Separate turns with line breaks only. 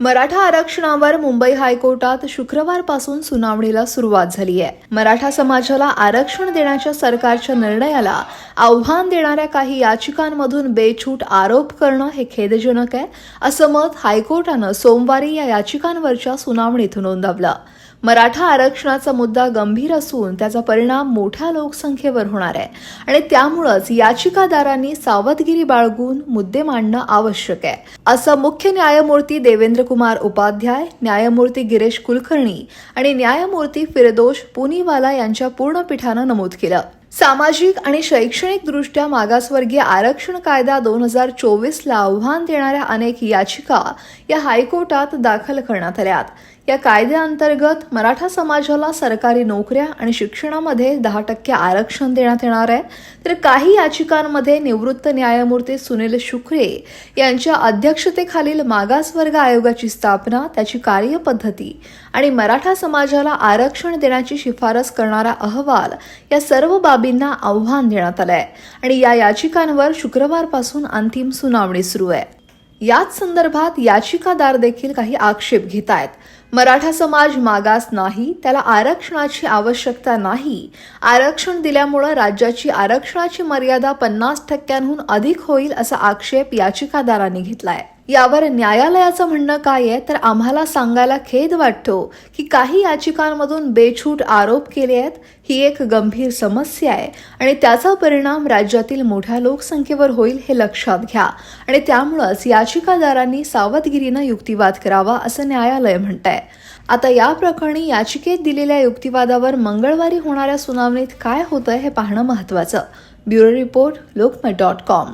मराठा आरक्षणावर मुंबई हायकोर्टात शुक्रवारपासून सुनावणीला सुरुवात झाली आहे. मराठा समाजाला आरक्षण देण्याच्या सरकारच्या निर्णयाला आव्हान देणाऱ्या काही याचिकांमधून बेछूट आरोप करणं हे खेदजनक आहे असं मत हायकोर्टानं सोमवारी या याचिकांवरच्या सुनावणीत नोंदवलं. मराठा आरक्षणाचा मुद्दा गंभीर असून त्याचा परिणाम मोठ्या लोकसंख्येवर होणार आहे. आणि त्यामुळंच याचिकादारांनी सावधगिरी बाळगून मुद्दे मांडणं आवश्यक आहे. असं मुख्य न्यायमूर्ती देवेंद्र कुमार उपाध्याय न्यायमूर्ती गिरीश कुलकर्णी आणि न्यायमूर्ती फिरदोष पुनीवाला यांच्या पूर्ण पीठानं नमूद केलं. सामाजिक आणि शैक्षणिक दृष्ट्या मागासवर्गीय आरक्षण कायदा दोन हजार चोवीसला आव्हान देणाऱ्या अनेक याचिका या हायकोर्टात दाखल करण्यात आल्यात. या कायद्याअंतर्गत मराठा समाजाला सरकारी नोकऱ्या आणि शिक्षणामध्ये दहा टक्के आरक्षण देण्यात येणार आहे. तर काही याचिकांमध्ये निवृत्त न्यायमूर्ती सुनील शुक्रे यांच्या अध्यक्षतेखालील मागासवर्ग आयोगाची स्थापना त्याची कार्यपद्धती आणि मराठा समाजाला आरक्षण देण्याची शिफारस करणारा अहवाल या सर्व बाबींना आव्हान देण्यात आलं आहे आणि या याचिकांवर शुक्रवारपासून अंतिम सुनावणी सुरू आहे. याच संदर्भात याचिकादार देखील काही आक्षेप घेत आहेत मराठा समाज मागास नाही त्याला आरक्षणाची आवश्यकता नाही. आरक्षण दिल्यामुळं राज्याची आरक्षणाची मर्यादा पन्नास टक्क्यांहून अधिक होईल असा आक्षेप याचिकादारांनी आहे यावर न्यायालयाचं म्हणणं काय आहे? तर आम्हाला सांगायला खेद वाटतो की काही याचिकांमधून बेछूट आरोप केले आहेत. ही एक गंभीर समस्या आहे. आणि त्याचा परिणाम राज्यातील मोठ्या लोकसंख्येवर होईल हे लक्षात घ्या. आणि त्यामुळंच याचिकादारांनी सावधगिरीनं युक्तिवाद करावा असं न्यायालय म्हणत आहे आता या प्रकरणी याचिकेत दिलेल्या युक्तिवादावर मंगळवारी होणाऱ्या सुनावणीत काय होतं हे पाहणं महत्त्वाचं. Bureau report Lokmat dot com.